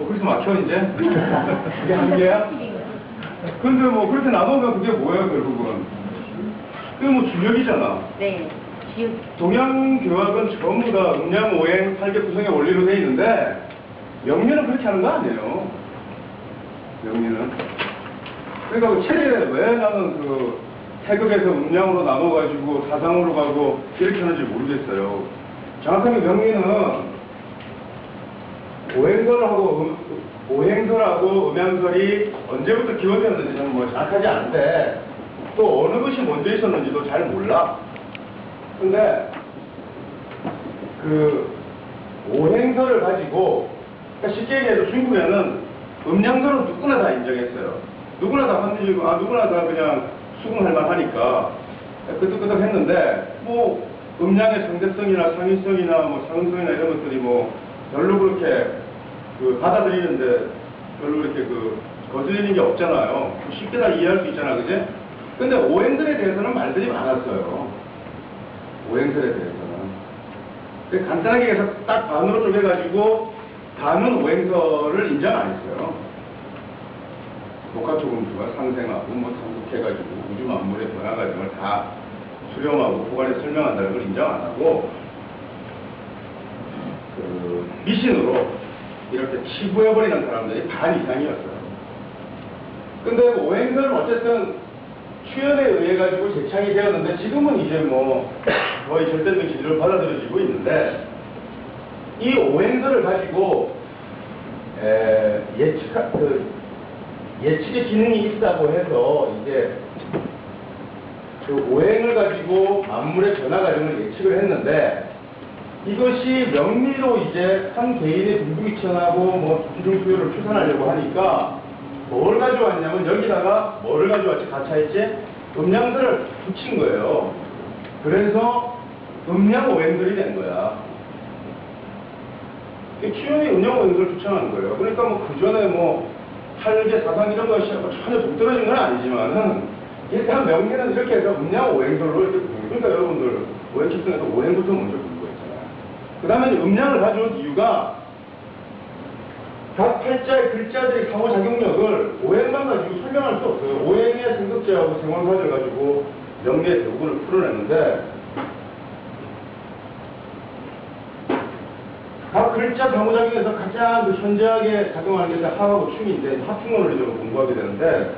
뭐 그래서 막혀 이제? 그게 한계야? 근데 뭐 그렇게 나누면 그게 뭐야 결국은? 그게 뭐 주력이잖아. 네. 지금 동양 교학은 전부 다 음양, 오행, 팔계 구성의 원리로 돼 있는데 명리는 그렇게 하는 거 아니에요. 명리는. 그러니까 그 체리에 왜 나는 그 태극에서 음양으로 나눠가지고 사상으로 가고 이렇게 하는지 모르겠어요. 정확하게 명리는 오행설하고 음, 오행설하고 음양설이 언제부터 기원되었는지 저는 뭐 정확하지 않은데 또 어느 것이 먼저 있었는지도 잘 몰라. 근데 그 오행설을 가지고 그러니까 쉽게 얘기해서 중국에는 음양설은 누구나 다 인정했어요. 누구나 다 합리적이고 아 누구나 다 그냥 수긍할 만하니까 끄덕끄덕 했는데 뭐 음양의 상대성이나 상위성이나 뭐 상응성이나 이런 것들이 뭐 별로 그렇게 그 받아들이는데 별로 그렇게 그 거슬리는 게 없잖아요. 쉽게 다 이해할 수 있잖아, 그지? 근데 오행설에 대해서는 말들이 많았어요. 오행설에 대해서는. 근데 간단하게 해서 딱 반으로 쪼개가지고 반은 오행설을 인정 안 했어요. 복합조금수가 상생하고 뭐 참석해가지고 우주 만물의 변화 과정을 다 수렴하고 포괄해 설명한다는 걸 인정 안 하고 그 미신으로 이렇게 치부해버리는 사람들이 반 이상이었어요. 근데 오행설은 어쨌든 추연에 의해 가지고 재창이 되었는데 지금은 이제 뭐 거의 절대적 진리로 받아들여지고 있는데 이 오행설을 가지고 에, 예측 그 예측의 기능이 있다고 해서 이제 그 오행을 가지고 만물의 변화 과정을 예측을 했는데 이것이 명리로 이제 한 개인의 빈부귀천하고 뭐 기둥 수요를 추산하려고 하니까 뭘 가져왔냐면 여기다가 뭐를 가져왔지 가차했지 음양들을 붙인 거예요. 그래서 음양 오행들이 된 거야. 취현이 음양 오행들을 추천한 거예요. 그러니까 뭐 그 전에 뭐 팔계 사상 이런 것이 뭐 전혀 동떨어진 건 아니지만은 일단 명리는 이렇게 해서 음양 오행들로 이렇게. 그러니까 여러분들 오행 측정에서 오행부터 먼저. 그 다음에 음양을 가져온 이유가 각 팔자의 글자들의 상호 작용력을 오행만 가지고 설명할 수 없어요. 오행의 생각자하고 생활사를 가지고 명리의 대부분을 풀어냈는데 각 글자 상호작용에서 가장 그 현저하게 작용하는 게 합하고 충인데 합충원을 좀 공부하게 되는데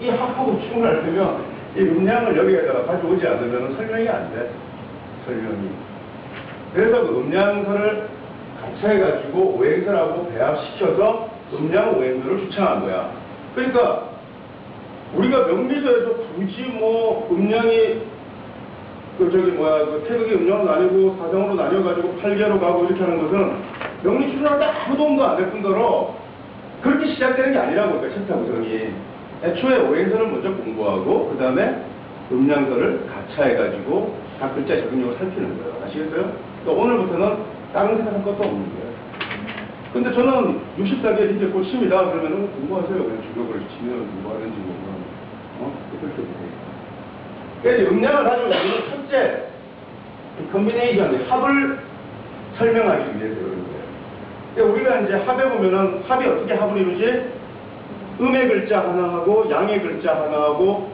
이 합하고 충을 하려면 이 음량을 여기에다가 가져오지 않으면 설명이 안 돼. 설명이. 그래서 그 음량설을 합쳐해가지고 오행설하고 배합시켜서 음량 오행설을 추천한 거야. 그러니까 우리가 명리서에서 굳이 뭐 음량이 그 저기 뭐야 그 태극이 음량으로 나뉘고 사정으로 나뉘어가지고 팔계로 가고 이렇게 하는 것은 명리 때 아무도 온거 안될 뿐더러 그렇게 시작되는 게 아니라고 그러니까 구성이 애초에 오행설을 먼저 공부하고 그 다음에 음량설을 가차해가지고 각 글자 적용력을 살피는 거예요. 아시겠어요? 오늘부터는 다른 생각할 것도 없는 거예요. 근데 저는 64개 이제 곧 칩니다. 그러면 공부하세요. 그냥 주력을 치면 공부하는지 뭐, 어? 그렇게 보세요. 그래서 음량을 가지고 있는 첫째, 이 컨비네이션, 합을 설명하기 위해서 그런 거예요. 그러니까 우리가 이제 합에 보면은 합이 어떻게 합을 이루지? 음의 글자 하나하고 양의 글자 하나하고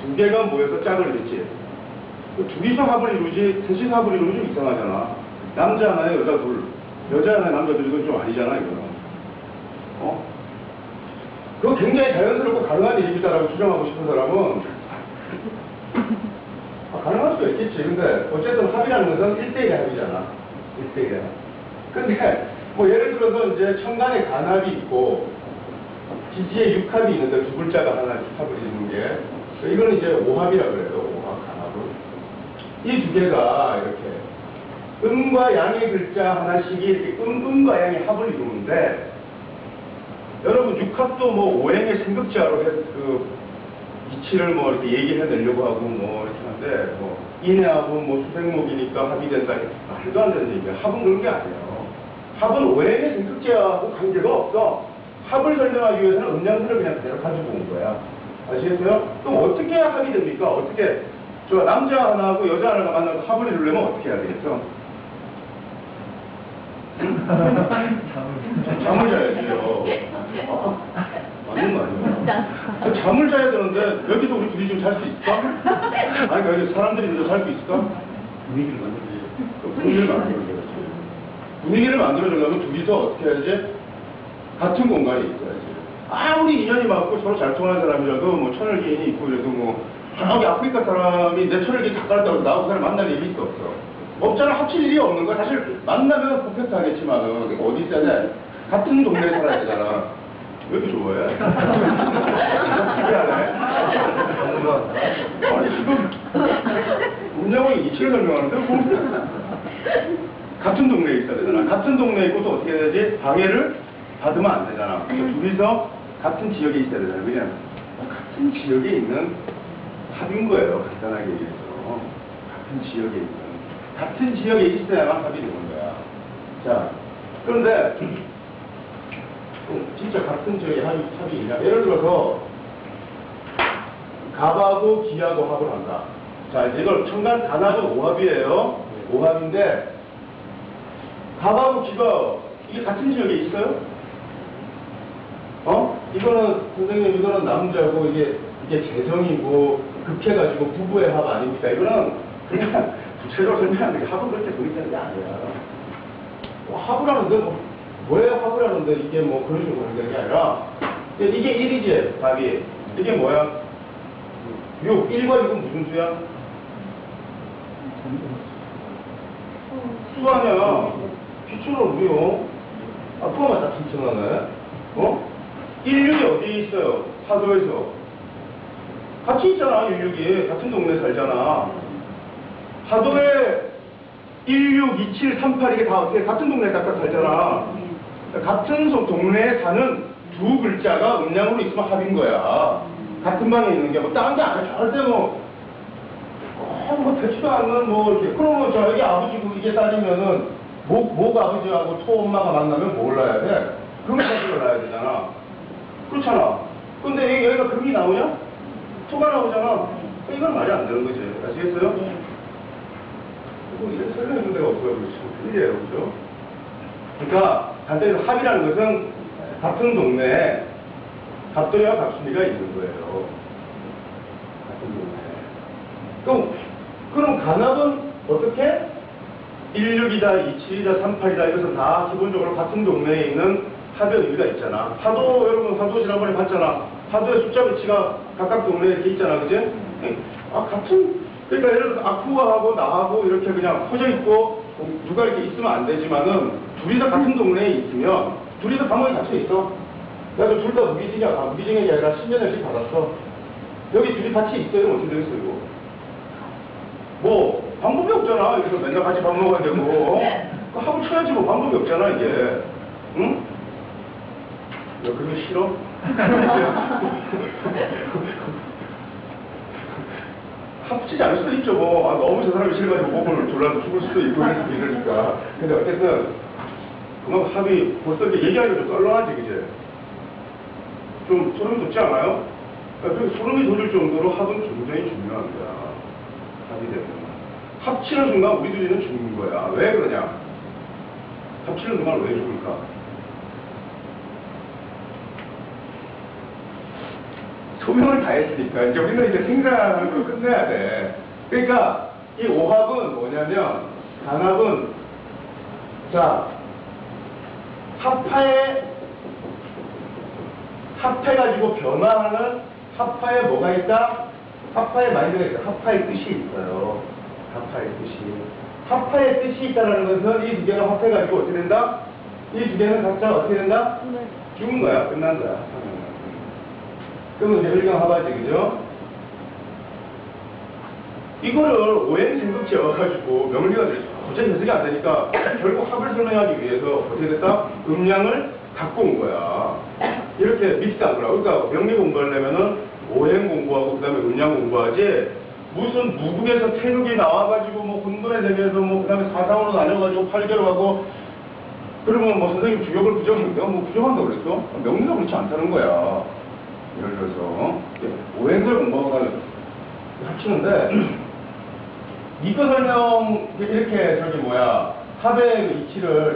두 개가 모여서 짝을 이루지. 그 둘이서 합을 이루지, 셋이서 합을 이루면 좀 이상하잖아. 남자 하나에 여자 둘, 여자 하나에 남자 둘, 이건 좀 아니잖아, 이거는. 어? 그거 굉장히 자연스럽고 가능한 일이다라고 주장하고 싶은 사람은 아, 가능할 수도 있겠지. 근데 어쨌든 합이라는 것은 1대1의 합이잖아. 1대1의 합. 근데 뭐 예를 들어서 이제 천간에 간합이 있고 지지에 육합이 있는데 두 글자가 하나 합을 이루는 게 이거는 이제 오합이라 그래요. 이 두 개가 이렇게 음과 양의 글자 하나씩이 이렇게 음, 음과 양의 합을 이루는데 여러분 육합도 뭐 오행의 생극자로 해, 그 이치를 뭐 이렇게 얘기해내려고 하고 뭐 이렇게 하는데 뭐 인해하고 뭐 수생목이니까 합이 된다 말도 안 되는 얘기야 합은 그런 게 아니에요 합은 오행의 생극자하고 관계가 없어 합을 설명하기 위해서는 음량들을 그냥 그대로 가지고 온 거야 아시겠어요? 그럼 어떻게 합이 됩니까? 어떻게 저 남자 하나하고 여자 하나가 만나서 합을 이루려면 어떻게 해야 되겠어? 잠을 자야지요. 아, 맞는 거 아니에요? 그 잠을 자야 되는데 여기서 우리 둘이 좀 잘 수 있을까? 아니 그러니까 여기 사람들이 있는데 살수 있을까? 분위기를 만들지. 그 분위기를 만들어줘야지. 분위기를 만들어주려면 둘이서 어떻게 해야지? 같은 공간에 있어야지. 아무리 인연이 맞고 서로 잘 통하는 사람이라도 뭐 천을 기인이 있고 그래도 뭐 저기 아프리카 사람이 내 천을기 다 깔았다고 나하고 그 사람 만날 일이 있어 없어. 없잖아 합칠 일이 없는 거야. 사실 만나면 퍼펙트 하겠지만은 어디 있어야 돼? 같은 동네에 살아야 되잖아. 왜 이렇게 좋아해? 미안해. 아니 지금 운영이 이치를 설명하는데 뭐 같은 동네에 있어야 되잖아. 같은 동네에 있고 또 어떻게 해야 되지? 방해를 받으면 안 되잖아. 그러니까 둘이서 같은 지역에 있어야 되잖아. 그냥 같은 지역에 있는 합인 거예요. 간단하게 얘기해서. 같은 지역에 있는. 같은 지역에 있어야만 합이 되는 거야. 자, 그런데 음, 진짜 같은 지역에 합이, 합이 있냐? 예를 들어서 갑하고 기하고 합을 한다. 자, 이제 이걸 청간 단합은 오합이에요. 오합인데 갑하고 기가 이게 같은 지역에 있어요? 어? 이거는 선생님 이거는 남자고 이게 이게 재정이고 급해가지고 부부의 합 아닙니까? 이거는 그냥 구체적으로 설명하는 게 합은 그렇게 도입되는 게 아니야. 뭐 합을 하는데 뭐, 왜 합을 하는데 이게 뭐 그런 식으로 하는 게 아니라 이게 1이지 답이 이게 뭐야? 6 1과 6은 무슨 수야? 수 아니야 기초로 무효 아 그거만 딱 신청하네 어? 16이 어디에 있어요? 파도에서 같이 있잖아 16이. 같은 동네 살잖아. 파도에 16, 27, 38 이게 다 어떻게 같은 동네에 딱 살잖아. 같은 소- 동네에 사는 두 글자가 음량으로 있으면 합인 거야. 같은 방에 있는 게뭐딴게 아니야. 절대 뭐 어, 뭐 되지도 않는 뭐 이렇게. 그러면 저 여기 아버지고 이게 딸이면은 목, 목 아버지하고 토 엄마가 만나면 뭘 낳아야 돼? 금사식을 낳아야 되잖아. 그렇잖아. 근데 여기, 여기가 금이 나오냐? 토가 나오잖아. 이건 말이 안 되는 거지. 아시겠어요? 뭐 이렇게 설명해 준 데가 없어요. 그렇죠 틀리에요. 그렇죠? 그러니까 간단히 합이라는 것은 같은 동네에 갑돌이와 갑순이가 있는 거예요. 같은 동네에. 그럼, 그럼 간합은 어떻게? 16이다, 27이다, 38이다 이것은 다 기본적으로 같은 동네에 있는 합의 의미가 있잖아. 파도, 여러분 파도 지난번에 봤잖아. 파도의 숫자 배치가 각각 동네에 이렇게 있잖아. 그지? 응. 아, 같은, 그러니까 예를 들어서 아쿠아하고 나하고 이렇게 그냥 퍼져 있고 누가 이렇게 있으면 안 되지만은 둘이서 같은 동네에 있으면 둘이서 감옥에 갇혀 있어. 그래서 둘 다 무기징역, 아, 무기징역이 아니라 10년씩 받았어. 여기 둘이 같이 있어요. 어떻게 되겠어, 이거? 뭐 방법이 없잖아. 여기서 맨날 같이 밥 먹어야 되고 어? 그 하고 쳐야지 뭐 방법이 없잖아 이게. 응? 야 그거 싫어? 합치지 않을 수도 있죠 뭐. 아, 너무 저 사람이 싫어가지고 목을 졸라서 죽을 수도 있고 이러니까. 근데 어쨌든 그만 합이 벌써 이렇게 얘기하기가 좀 썰렁하지 그제? 좀 소름이 돋지 않아요? 그러니까 그 소름이 돋을 정도로 합은 굉장히 중요한 거야. 합이 되면. 합치는 순간 우리 둘이는 죽는 거야. 왜 그러냐? 합치는 순간 왜 죽을까? 소명을 다 했으니까 이제 우리는 이제 걸 끝내야 돼. 그러니까 이 오합은 뭐냐면 단합은 자 합파에 합해가지고 변화하는 합파에 뭐가 있다? 합파에 마인드가 있다. 합파의 뜻이 있어요. 합파의 뜻이. 합파의 뜻이 있다는 것은 이 두 개가 합해가지고 어떻게 된다? 이 두 개는 각자 어떻게 된다? 죽은 거야. 끝난 거야. 그러면 이제 합하지, 그죠? 이거를 오행 생각 지어가지고 명리가 도저히 해석이 안 되니까 결국 합을 설명하기 위해서 어떻게 됐다? 음량을 갖고 온 거야. 이렇게 믹스한 거라. 그러니까 명리 공부하려면은 오행 공부하고 그다음에 음량 공부하지 무슨 무국에서 태극이 나와가지고 뭐 군분에 대면서 뭐 그다음에 사상으로 나뉘어가지고 팔개로 하고 그러면 뭐 선생님 부정하는 내가 뭐 부정한다고 그랬어? 명리가 그렇지 않다는 거야. 예를 들어서 오행을 공부하고 합치는데 이거 설명 이렇게 저기 뭐야 합의 그 이치를